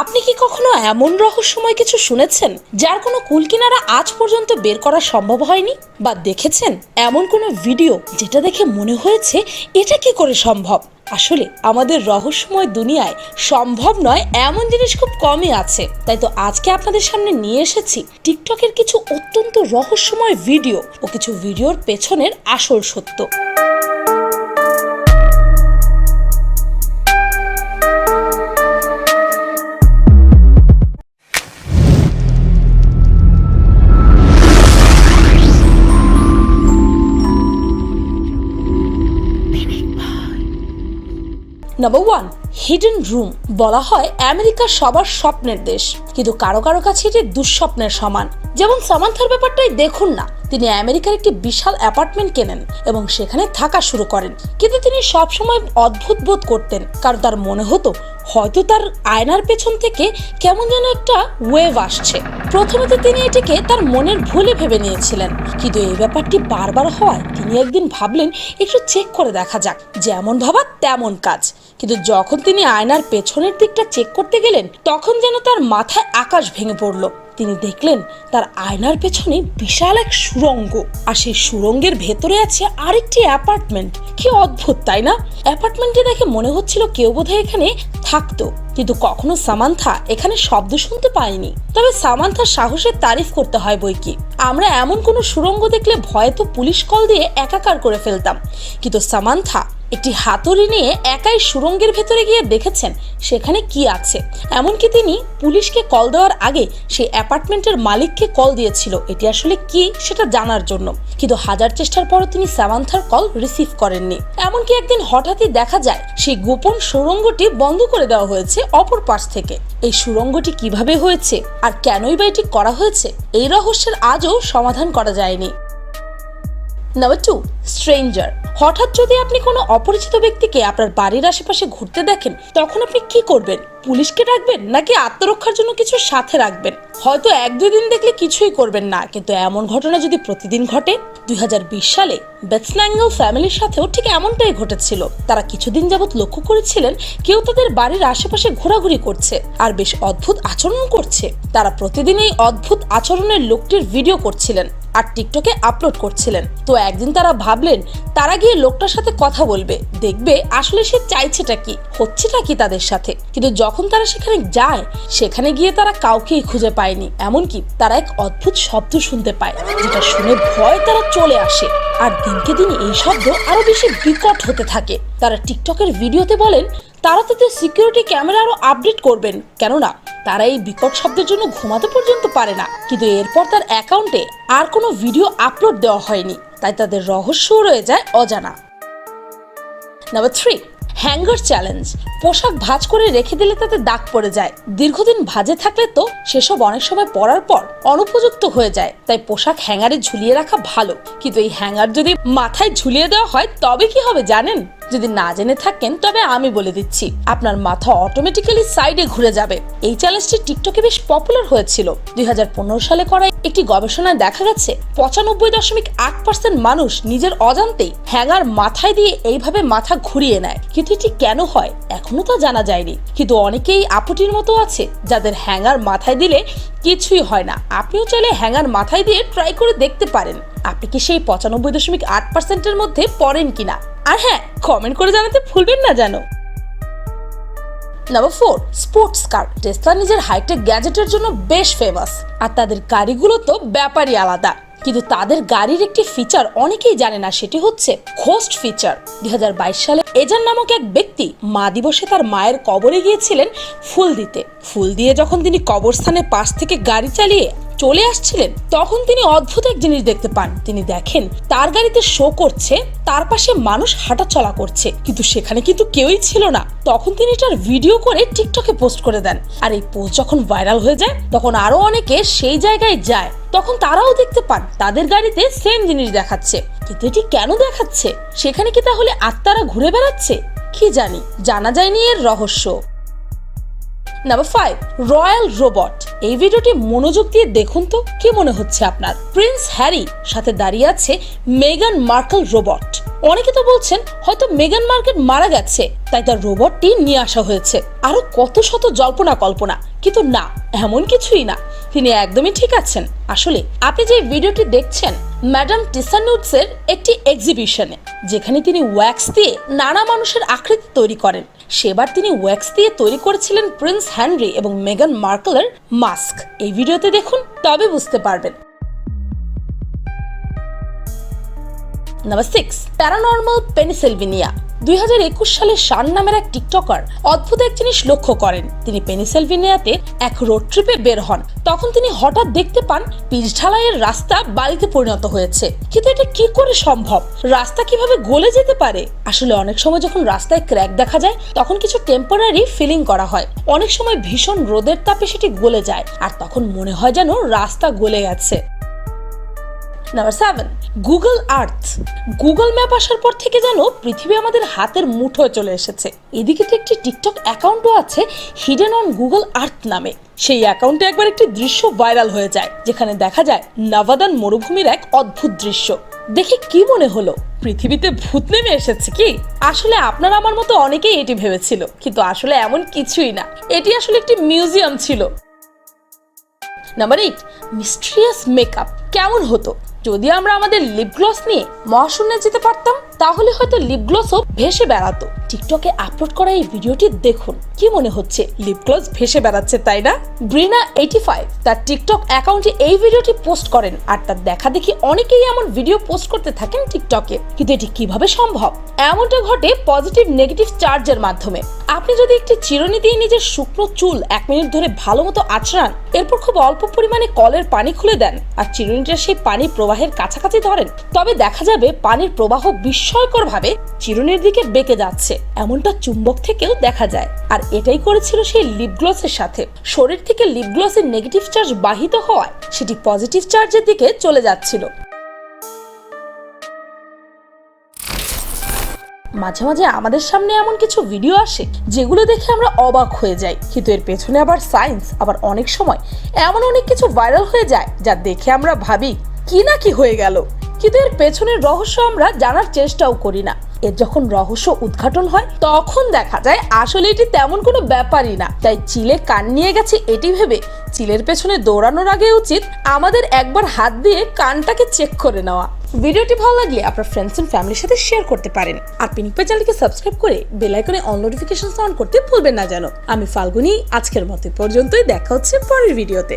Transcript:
আপনি কি কখনো এমন রহস্যময় কিছু শুনেছেন, যার কোনো কুলকিনারা আজ পর্যন্ত বের করা সম্ভব হয়নি? বা দেখেছেন এমন কোনো ভিডিও যেটা দেখে মনে হয়েছে এটা কি করে সম্ভব? আসলে আমাদের রহস্যময় দুনিয়ায় সম্ভব নয় এমন জিনিস খুব কমই আছে। তাই তো আজকে আপনাদের সামনে নিয়ে এসেছি টিকটকের কিছু অত্যন্ত রহস্যময় ভিডিও ও কিছু ভিডিওর পেছনের আসল সত্য। নাম্বার ওয়ান হিডেন রুম বলা হয় আমেরিকা সবার স্বপ্নের দেশ। কিন্তু কারও কারও কাছে এটি দুঃস্বপ্নের সমান। যেমন সামান্থার ব্যাপারটাই দেখুন না, তিনি আমেরিকার একটি বিশাল অ্যাপার্টমেন্ট কেনেন এবং সেখানে থাকা শুরু করেন। কিন্তু তিনি সবসময় অদ্ভুত বোধ করতেন, কারণ তার মনে হতো হয়তো তার আয়নার পেছন থেকে কেমন যেন একটা ওয়েভ আসছে। প্রথমে তো তিনি এটিকে তার মনের ভুলে ভেবে নিয়েছিলেন, কিন্তু এই ব্যাপারটি বারবার হওয়ায় তিনি একদিন ভাবলেন, একটু চেক করে দেখা যাক, যেমন ভাবা তেমন কাজ। কিন্তু যখন তিনি আয়নার পেছনের দিকটা চেক করতে গেলেন, তখন যেন তার মাথায় আকাশ ভেঙে পড়ল। তিনি দেখলেন তার আয়নার পেছনে বিশাল এক সুরঙ্গ। আর সেই সুরঙ্গের ভেতরে আছে আরেকটি অ্যাপার্টমেন্ট। কি অদ্ভুত, তাই না? অ্যাপার্টমেন্টটি দেখে মনে হচ্ছিল কেউ বোধহয় এখানে থাকতো। কিন্তু কখনো সামান্থা এখানে শব্দ শুনতে পায়নি। তবে সামান্থার সাহসের তারিফ করতে হয় বই কি আমরা এমন কোনো সুড়ঙ্গ দেখলে ভয়ে তো পুলিশ কল দিয়ে একাকার করে ফেলতাম। কিন্তু সামান্থা একটি হাতুড়ি নিয়ে একাই সুড়ঙ্গের ভেতরে গিয়ে দেখেছেন সেখানে কি আছে। এমনকি তিনি পুলিশকে কল দেওয়ার আগে সেই অ্যাপার্টমেন্টের মালিককে কল দিয়েছিল। এটি আসলে কি সেটা জানার জন্য। কিন্তু হাজার চেষ্টার পরও তিনি সামান্থার কল রিসিভ করেননি। এমনকি একদিন হঠাৎই দেখা যায়, সেই গোপন সুড়ঙ্গটি বন্ধ করে দেওয়া হয়েছে অপর পাশ থেকে। এই সুড়ঙ্গটি কীভাবে হয়েছে আর কেনই বা এটি করা হয়েছে, এই রহস্যের আজও সমাধান করা যায়নি। নাম্বার টু স্ট্রেঞ্জার হঠাৎ যদি আপনি কোনো অপরিচিত ব্যক্তিকে আপনার বাড়ির আশেপাশে ঘুরতে দেখেন, তখন আপনি কি করবেন? পুলিশকে ডাকবেন নাকি আত্মরক্ষার জন্য কিছু সাথে রাখবেন? হয়তো এক দুই দিন দেখলে কিছুই করবেন না, কিন্তু এমন ঘটনা যদি প্রতিদিন ঘটে দুই হাজার বিশ সালে বেটসল্যাঙ্গল ফ্যামিলির সাথেও ঠিক এমনটাই ঘটেছিল। তারা কিছুদিন যাবৎ লক্ষ্য করেছিলেন কেউ তাদের বাড়ির আশেপাশে ঘোরাঘুরি করছে আর বেশ অদ্ভুত আচরণ করছে। তারা প্রতিদিন এই অদ্ভুত আচরণের লোকটির ভিডিও করছিলেন। আর টিকটকে আপলোড করছিলেন। তো একদিন তারা ভাবলেন, তারা গিয়ে লোকটার সাথে কথা বলবে। দেখবে আসলে সে চাইছেটা কি, হচ্ছেটা কি তাদের সাথে। কিন্তু যখন তারা সেখানে যায়, সেখানে গিয়ে তারা কাউকেই খুঁজে পায়নি। এমনকি তারা এক অদ্ভুত শব্দ শুনতে পায়, যেটা শুনে ভয় তারা চলে আসে। আর দিনকে দিন এই শব্দ আরও বেশি বিকট হতে থাকে। তারা টিকটকের ভিডিওতে বলেন তারা তাদের সিকিউরিটি ক্যামেরা আরও আপডেট করবেন। কেননা, তারা এই বিকট শব্দের জন্য ঘুমাতে পর্যন্ত পারে না। কিন্তু এরপর তার অ্যাকাউন্টে আর কোনো ভিডিও আপলোড দেওয়া হয়নি। তাই তাদের রহস্যও রয়ে যায় অজানা। নাম্বার থ্রি হ্যাঙ্গার চ্যালেঞ্জ পোশাক ভাঁজ করে রেখে দিলে তাতে দাগ পড়ে যায়। দীর্ঘদিন ভাজে থাকলে তো সেসব অনেক সময় পরার পর অনুপযুক্ত হয়ে যায়। তাই পোশাক হ্যাঙ্গারে ঝুলিয়ে রাখা ভালো। কিন্তু এই হ্যাঙ্গার যদি মাথায় ঝুলিয়ে দেওয়া হয়, তবে কি হবে জানেন? যদি না জেনে থাকেন, তবে আমি বলে দিচ্ছি, আপনার মাথা অটোমেটিক্যালি সাইডে ঘুরে যাবে। এই চ্যালেঞ্জটি টিকটকে বেশ পপুলার হয়েছিল। দু হাজার পনেরো সালে করা একটি গবেষণায় দেখা গেছে, পঁচানব্বই দশমিক আট পার্সেন্ট মানুষ নিজের অজান্তেই হ্যাঙ্গার মাথায় দিয়ে এইভাবে মাথা ঘুরিয়ে নেয়। কিন্তু এটি কেন হয়, এখনও তা জানা যায়নি। কিন্তু অনেকেই আপুটির মতো আছে, যাদের হ্যাঙ্গার মাথায় দিলে কিছুই হয় না। আপনিও চাইলে হ্যাঙ্গার মাথায় দিয়ে ট্রাই করে দেখতে পারেন। আপনি কি সেই পঁচানব্বই দশমিক আট পার্সেন্টের মধ্যে পড়েন কিনা? আর হ্যাঁ কমেন্ট করে জানাতে ভুলবেন না যেন। Number four sports car Tesla নিজের হাইটেক গ্যাজেটের জন্য বেশ ফেমাস আর তাদের গাড়িগুলো তো ব্যাপারই আলাদা। কিন্তু তাদের গাড়ির একটি ফিচার অনেকেই জানে না, সেটি হচ্ছে ঘোস্ট ফিচার দুই হাজার বাইশ সালে এজান নামক এক ব্যক্তি মা দিবসে তার মায়ের কবরে গিয়েছিলেন ফুল দিতে। ফুল দিয়ে যখন তিনি কবরস্থানের পাশ থেকে গাড়ি চালিয়ে চলে আসছিলেন, তখন তিনি অদ্ভুত এক জিনিস দেখতে পান। তিনি দেখেন, তার গাড়িতে শো করছে, তার পাশে মানুষ হাঁটা চলা করছে, কিন্তু সেখানে কিন্তু কেউই ছিল না। তখন তিনি এটার ভিডিও করে টিকটকে পোস্ট করে দেন। আর এই পোস্ট যখন ভাইরাল হয়ে যায়, তখন আরও অনেকে সেই জায়গায় যায়। তখন তারাও দেখতে পান, তাদের গাড়িতে সেম জিনিস দেখাচ্ছে। কিন্তু এটি কেন দেখাচ্ছে? সেখানে কি তাহলে আত্মারা ঘুরে বেড়াচ্ছে? কি জানি, জানা যায়নি এর রহস্য। নাম্বার ফাইভ রয়্যাল রোবট এই ভিডিওটি মনোযোগ দিয়ে দেখুন তো, কি মনে হচ্ছে আপনার? প্রিন্স হ্যারি সাথে দাঁড়িয়ে আছে মেগান মার্কেল রোবট। অনেকে তো বলছেন, হয়তো মেগান মার্কেট মারা গেছে, তাই তার রোবটটি নিয়ে আসা হয়েছে। আরও কত শত জল্পনা কল্পনা, কিন্তু না, এমন কিছুই না। তিনি একদমই ঠিক আছেন। আসলে, আপনি যে ভিডিওটি দেখছেন ম্যাডাম টিসানুটসের একটি এক্সিবিশনে যেখানে তিনি ওয়্যাক্স দিয়ে নানা মানুষের আকৃতি তৈরি করেন। সেবার তিনি ওয়্যাক্স দিয়ে তৈরি করেছিলেন প্রিন্স হ্যানরি এবং মেগান মার্কেলের মাস্ক। এই ভিডিওতে দেখুন, তবে বুঝতে পারবেন। নাম্বার সিক্স প্যারানর্মাল পেনিসেলভিনিয়া দুই হাজার একুশ সালে শান নামের এক টিকটকার অদ্ভুত এক জিনিস লক্ষ্য করেন। তিনি পেনিসেলভিনিয়াতে এক রোড ট্রিপে বের হন। তখন তিনি হঠাৎ দেখতে পান, পিচ ঢালাইয়ের রাস্তা বালিতে পরিণত হয়েছে। কিন্তু এটা কি করে সম্ভব? রাস্তা কীভাবে গলে যেতে পারে? আসলে অনেক সময় যখন রাস্তায় ক্র্যাক দেখা যায়, তখন কিছু টেম্পোরারি ফিলিং করা হয়। অনেক সময় ভীষণ রোদের তাপে সেটি গলে যায়, আর তখন মনে হয় যেন রাস্তা গলে গেছে। Number seven Google Earth Google map আসার পর থেকে যেন পৃথিবী আমাদের হাতের মুঠোয় চলে এসেছে। এদিকে তো একটি টিকটক অ্যাকাউন্টও আছে হিডেন অন গুগল আর্থ নামে। সেই অ্যাকাউন্টে একবার একটি দৃশ্য ভাইরাল হয়ে যায়, যেখানে দেখা যায় নবাদান মরুভূমির এক অদ্ভুত দৃশ্য। দেখে কি মনে হলো? পৃথিবীতে ভূত নেমে এসেছে কি? আসলে আপনার আমার মতো অনেকেই এটি ভেবেছিল, কিন্তু আসলে এমন কিছুই না। এটি আসলে একটি মিউজিয়াম ছিল। নাম্বার এইট মিস্ট্রিয়াস মেকআপ কেমন হতো? যদি আমরা আমাদের লিপ গ্লস নিয়ে মহাশূন্যে যেতে পারতাম, তাহলে হয়তো লিপ গ্লসও ভেসে বেড়াতো। টিকটকে আপলোড করা এই ভিডিওটি দেখুন। কি মনে হচ্ছে? লিপ ভেসে বেড়াচ্ছে, তাই না? ব্রিনা এইটি ফাইভ তার টিকটক অ্যাকাউন্টে এই ভিডিওটি পোস্ট করেন আর তার দেখা দেখি অনেকেই এমন ভিডিও পোস্ট করতে থাকেন টিকটকে। কিন্তু এটি কীভাবে সম্ভব? এমনটা ঘটে পজিটিভ নেগেটিভ চার্জের মাধ্যমে। আপনি যদি একটি চিরুনি দিয়ে নিজের শুকনো চুল এক মিনিট ধরে ভালো মতো আঁচড়ান, এরপর খুব অল্প পরিমাণে কলের পানি খুলে দেন আর চিরুনিটা সেই পানি প্রবাহের কাছাকাছি ধরেন, তবে দেখা যাবে পানির প্রবাহ বিস্ময়করভাবে চিরুনির দিকে বেঁকে যাচ্ছে। এমনটা চুম্বক থেকেও দেখা যায়। আর এটাই করেছিল সেই লিপ গ্লসের সাথে। শরীর থেকে লিপ গ্লসের নেগেটিভ চার্জ বাহিত হওয়ায় সেটি পজিটিভ চার্জের দিকে চলে যাচ্ছিল। মাঝে মাঝে আমাদের সামনে এমন কিছু ভিডিও আসে যেগুলো দেখে আমরা অবাক হয়ে যাই। কিন্তু এর পেছনে আবার সায়েন্স আবার অনেক সময় এমন অনেক কিছু ভাইরাল হয়ে যায় যা দেখে আমরা ভাবি, কি না কি হয়ে গেল? কিন্তু এর পেছনের রহস্য আমরা জানার চেষ্টাও করি না। এর যখন রহস্য উদ্ঘাটন হয়, তখন দেখা যায় আসলে এটি তেমন কোনো ব্যাপারই না। তাই চিলে কান নিয়ে গেছে এটি ভেবে চিলের পেছনে দৌড়ানোর আগে উচিত আমাদের একবার হাত দিয়ে কানটাকে চেক করে নেওয়া। ভিডিওটি ভালো লাগলে আপনার ফ্রেন্ডস এন্ড ফ্যামিলির সাথে শেয়ার করতে পারেন। আর পিনিকপা চ্যানেলকে সাবস্ক্রাইব করে বেল আইকনে অন নোটিফিকেশন অন করতে ভুলবেন না যেন। আমি ফাল্গুনি, আজকের মতো পর্যন্তই। দেখা হচ্ছে পরের ভিডিওতে